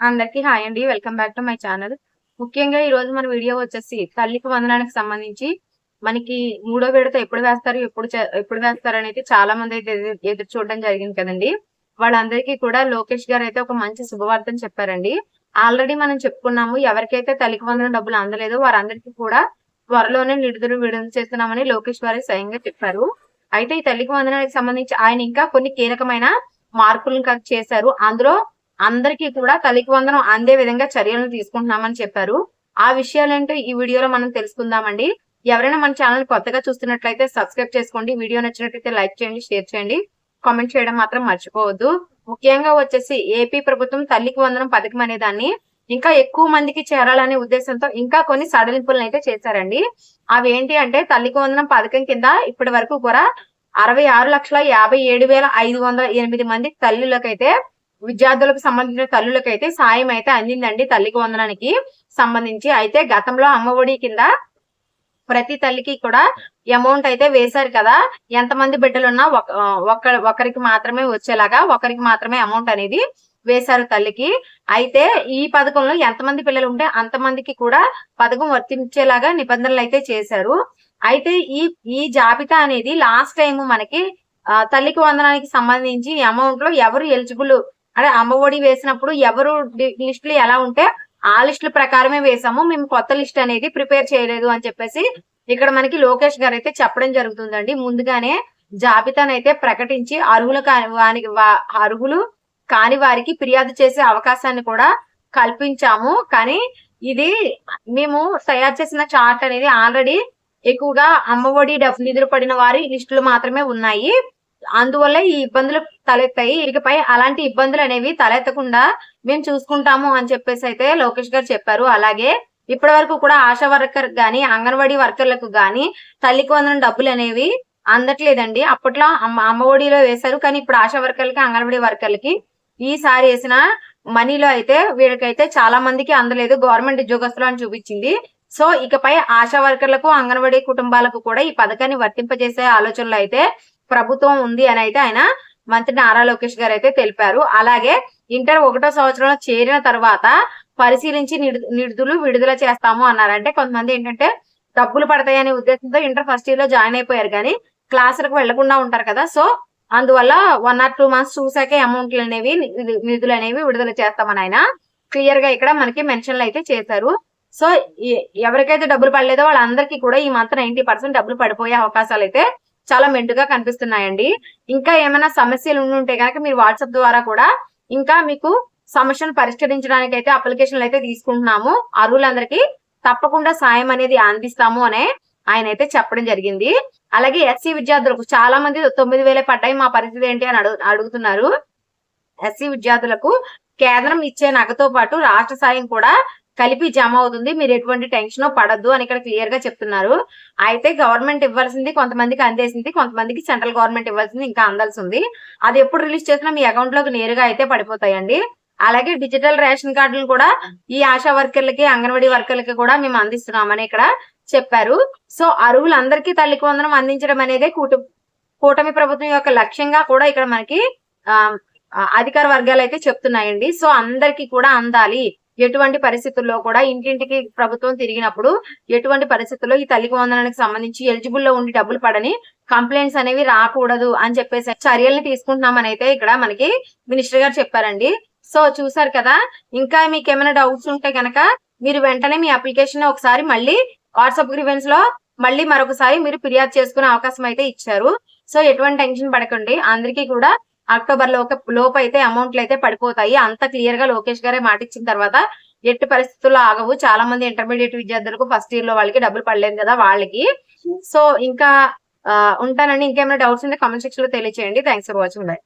అందరికీ హాయ్ అండి. Welcome back to my channel. ముఖ్యంగా ఈ రోజు మన వీడియో వచ్చేసి తల్లికి వందనానికి సంబంధించి మనకి మూడో విడత ఎప్పుడు వేస్తారు ఎప్పుడు ఎప్పుడు వేస్తారు అనేది చాలా మంది అయితే ఎదురు- చూడడం జరిగింది కదండి. వాళ్ళందరికీ కూడా లోకేష్ గారు అయితే ఒక మంచి శుభవార్తను చెప్పారండి. ఆల్రెడీ మనం చెప్పుకున్నాము ఎవరికైతే తల్లికి వందన డబ్బులు అందలేదో వారందరికీ కూడా త్వరలోనే నిడుదల విడుదల చేస్తున్నామని లోకేష్ గారు స్వయంగా చెప్పారు. అయితే ఈ తల్లికి వందనానికి సంబంధించి ఆయన ఇంకా కొన్ని కీలకమైన మార్పులను చేశారు. అందులో అందరికీ కూడా కలికి వందనం అందే విధంగా చర్యలను తీసుకుంటున్నామని చెప్పారు. ఆ విషయాలేంటో ఈ వీడియోలో మనం తెలుసుకుందామండి. ఎవరైనా మన ఛానల్ కొత్తగా చూస్తున్నట్లయితే సబ్స్క్రైబ్ చేసుకోండి. వీడియో నచ్చినట్లయితే లైక్ చేయండి షేర్ చేయండి. కామెంట్ చేయడం మాత్రం మర్చిపోవద్దు. ముఖ్యంగా వచ్చేసి ఏపీ ప్రభుత్వం తల్లికి వందనం పథకం అనే దాన్ని ఇంకా ఎక్కువ మందికి చేరాలనే ఉద్దేశంతో ఇంకా కొన్ని సడలింపులను అయితే చేశారండి. అవి ఏంటి అంటే తల్లికి వందనం పథకం కింద ఇప్పటి వరకు కూడా అరవై ఆరు లక్షల యాభై ఏడు వేల ఐదు వందల ఎనిమిది మంది తల్లులకైతే విద్యార్థులకు సంబంధించిన తల్లులకైతే సాయం అయితే అందిందండి తల్లికి వందనానికి సంబంధించి. అయితే గతంలో అమ్మఒడి కింద ప్రతి తల్లికి కూడా అమౌంట్ అయితే వేశారు కదా. ఎంతమంది బిడ్డలున్నా ఒక ఒక్క ఒకరికి మాత్రమే వచ్చేలాగా ఒకరికి మాత్రమే అమౌంట్ అనేది వేశారు తల్లికి. అయితే ఈ పథకంలో ఎంతమంది పిల్లలు ఉంటే అంతమందికి కూడా పథకం వర్తించేలాగా నిబంధనలు అయితే చేశారు. అయితే ఈ ఈ జాబితా అనేది లాస్ట్ టైం మనకి తల్లికి వందనానికి సంబంధించి అమౌంట్లో ఎవరు ఎలిజిబుల్ అంటే అమ్మఒడి వేసినప్పుడు ఎవరు లిస్టులు ఎలా ఉంటే ఆ లిస్టుల ప్రకారమే వేసాము. మేము కొత్త లిస్ట్ అనేది ప్రిపేర్ చేయలేదు అని చెప్పేసి ఇక్కడ మనకి లోకేష్ గారు అయితే చెప్పడం జరుగుతుందండి. ముందుగానే జాబితాను అయితే ప్రకటించి అర్హులు కాని అర్హులు కాని వారికి ఫిర్యాదు చేసే అవకాశాన్ని కూడా కల్పించాము. కానీ ఇది మేము తయారు చేసిన చార్ట్ అనేది ఆల్రెడీ ఎక్కువగా అమ్మఒడి డబ్బు నిధులు పడిన వారి లిస్టులు మాత్రమే ఉన్నాయి. అందువల్ల ఈ ఇబ్బందులు తలెత్తాయి. ఇకపై అలాంటి ఇబ్బందులు అనేవి తలెత్తకుండా మేము చూసుకుంటాము అని చెప్పేసి అయితే లోకేష్ గారు చెప్పారు. అలాగే ఇప్పటి వరకు కూడా ఆశా వర్కర్ గాని అంగన్వాడీ వర్కర్లకు గాని తల్లికి వందన డబ్బులు అనేవి అందట్లేదండి. అప్పట్లో అమ్మ అమ్మఒడిలో వేశారు. కానీ ఇప్పుడు ఆశా వర్కర్లకి అంగన్వాడీ వర్కర్లకి ఈసారి వేసిన మనీలో అయితే వీళ్ళకైతే చాలా మందికి అందలేదు. గవర్నమెంట్ ఉద్యోగస్తులు అని చూపించింది. సో ఇకపై ఆశా వర్కర్లకు అంగన్వాడీ కుటుంబాలకు కూడా ఈ పథకాన్ని వర్తింపజేసే ఆలోచనలు అయితే ప్రభుత్వం ఉంది అని అయితే ఆయన మంత్రి నారా లోకేష్ గారు అయితే తెలిపారు. అలాగే ఇంటర్ ఒకటో సంవత్సరంలో చేరిన తర్వాత పరిశీలించి నిధులు నిడుదలు విడుదల చేస్తాము అన్నారు. అంటే కొంతమంది ఏంటంటే డబ్బులు పడతాయనే ఉద్దేశంతో ఇంటర్ ఫస్ట్ ఇయర్లో జాయిన్ అయిపోయారు కానీ క్లాసులకు వెళ్ళకుండా ఉంటారు కదా. సో అందువల్ల వన్ ఆర్ టూ మంత్స్ చూసాకే అమౌంట్లు అనేవి నిధులు అనేవి విడుదల చేస్తామని ఆయన క్లియర్గా ఇక్కడ మనకి మెన్షన్లు అయితే చేశారు. సో ఎవరికైతే డబ్బులు పడలేదో వాళ్ళందరికీ కూడా ఈ మంత్ నైన్టీ పర్సెంట్ డబ్బులు పడిపోయే అవకాశాలు అయితే చాలా మెండుగా కనిపిస్తున్నాయండి. ఇంకా ఏమైనా సమస్యలు ఉంటే కనుక మీరు వాట్సాప్ ద్వారా కూడా ఇంకా మీకు సమస్యను పరిష్కరించడానికి అయితే అప్లికేషన్లు అయితే తీసుకుంటున్నాము. అర్హులందరికీ తప్పకుండా సాయం అనేది అందిస్తాము అనే ఆయన అయితే చెప్పడం జరిగింది. అలాగే ఎస్సీ విద్యార్థులకు చాలా మంది తొమ్మిది వేలే పడ్డాయి మా పరిస్థితి ఏంటి అని అడుగు అడుగుతున్నారు. ఎస్సీ విద్యార్థులకు కేంద్రం ఇచ్చే నగతో పాటు రాష్ట్ర సాయం కూడా కలిపి జమ అవుతుంది. మీరు ఎటువంటి టెన్షన్ పడద్దు అని ఇక్కడ క్లియర్గా చెప్తున్నారు. అయితే గవర్నమెంట్ ఇవ్వాల్సింది కొంతమందికి అందేసింది కొంతమందికి సెంట్రల్ గవర్నమెంట్ ఇవ్వాల్సింది ఇంకా అందాల్సి ఉంది అది ఎప్పుడు రిలీజ్ చేసినా మీ అకౌంట్లోకి నేరుగా అయితే పడిపోతాయండి. అలాగే డిజిటల్ రేషన్ కార్డులు కూడా ఈ ఆశా వర్కర్లకి అంగన్వాడీ వర్కర్లకి కూడా మేము అందిస్తున్నామని ఇక్కడ చెప్పారు. సో అరువులందరికీ తల్లికి వందనం అందించడం అనేది కూటు కూటమి ప్రభుత్వం యొక్క లక్ష్యంగా కూడా ఇక్కడ మనకి ఆ, అధికార వర్గాలు అయితే చెప్తున్నాయండి. సో అందరికీ కూడా అందాలి. ఎటువంటి పరిస్థితుల్లో కూడా ఇంటింటికి ప్రభుత్వం తిరిగినప్పుడు ఎటువంటి పరిస్థితుల్లో ఈ తల్లికి వందనానికి సంబంధించి ఎలిజిబుల్లో ఉండి డబ్బులు పడని కంప్లైంట్స్ అనేవి రాకూడదు అని చెప్పేసి చర్యల్ని తీసుకుంటున్నామని అయితే ఇక్కడ మనకి మినిస్టర్ గారు చెప్పారండి. సో చూసారు కదా ఇంకా మీకు ఏమైనా డౌట్స్ ఉంటే కనుక మీరు వెంటనే మీ అప్లికేషన్ ఒకసారి మళ్ళీ వాట్సాప్ గ్రీవెన్స్లో మళ్ళీ మరొకసారి మీరు ఫిర్యాదు చేసుకునే అవకాశం అయితే ఇచ్చారు. సో ఎటువంటి టెన్షన్ పడకండి. అందరికీ కూడా అక్టోబర్లో లోపు అయితే అమౌంట్లు అయితే పడిపోతాయి. అంత క్లియర్గా లోకేష్ గారే మాట ఇచ్చిన తర్వాత ఎట్టి పరిస్థితుల్లో ఆగవు. చాలా మంది ఇంటర్మీడియట్ విద్యార్థులకు ఫస్ట్ ఇయర్లో వాళ్ళకి డబ్బులు పడలేదు కదా వాళ్ళకి. సో ఇంకా ఉంటానండి ఇంకేమైనా డౌట్స్ ఉంటే కామెంట్ సెక్షన్లో తెలియచేయండి. Thanks for watching. బై.